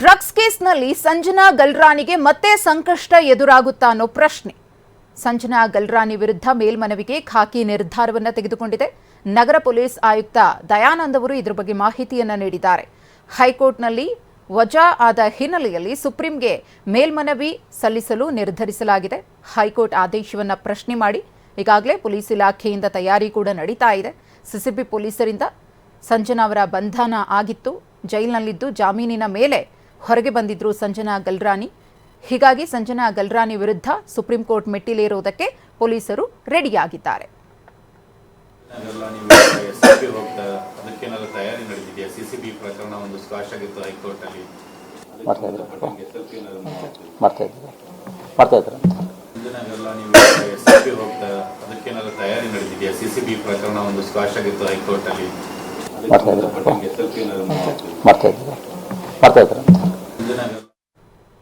Drugs ಕೇಸ್ನಲ್ಲಿ ಸಂಜನಾ ಗಲ್ರಾನಿಗೆ ಮತ್ತೆ ಸಂಕಷ್ಟ ಎದುರಾಗುತ್ತಾ ಅನ್ನೋ ಪ್ರಶ್ನೆ. ಸಂಜನಾ ಗಲ್ರಾನಿ ವಿರುದ್ಧ ಮೇಲ್ಮನವಿಗೆ ಖಾಕಿ ನಿರ್ಧಾರವನ್ನು ತೆಗೆದುಕೊಂಡಿದೆ. ನಗರ ಪೊಲೀಸ್ ಆಯುಕ್ತ ದಯಾನಂದ್ ಅವರು ಇದರ ಬಗ್ಗೆ ಮಾಹಿತಿಯನ್ನ ನೀಡಿದ್ದಾರೆ. ಹೈಕೋರ್ಟ್ನಲ್ಲಿ ವಜಾ ಆದ ಹಿನ್ನೆಲೆಯಲ್ಲಿ ಸುಪ್ರೀಂಗೆ ಮೇಲ್ಮನವಿ ಸಲ್ಲಿಸಲು ನಿರ್ಧರಿಸಲಾಗಿದೆ. ಹೈಕೋರ್ಟ್ ಆದೇಶವನ್ನು ಪ್ರಶ್ನೆ ಮಾಡಿ, ಈಗಾಗಲೇ ಪೊಲೀಸ್ ಇಲಾಖೆಯಿಂದ ತಯಾರಿ ಕೂಡ ನಡೀತಾ ಇದೆ. ಸಿಸಿಬಿ ಪೊಲೀಸರಿಂದ ಸಂಜನಾ ಅವರ ಬಂಧನ ಆಗಿತ್ತು. ಜೈಲಿನಲ್ಲಿದ್ದು ಜಾಮೀನಿನ ಮೇಲೆ ಹೊರಗೆ ಬಂದಿದ್ರು ಸಂಜನಾ ಗಲ್ರಾನಿ. ಹೀಗಾಗಿ ಸಂಜನಾ ಗಲ್ರಾನಿ ವಿರುದ್ಧ ಸುಪ್ರೀಂ ಕೋರ್ಟ್ ಮೆಟ್ಟಿಲೇರುವುದಕ್ಕೆ ಪೊಲೀಸರು ರೆಡಿಯಾಗಿದ್ದಾರೆ. ಮಾಡ್ತಾ ಇದ್ದಾರೆ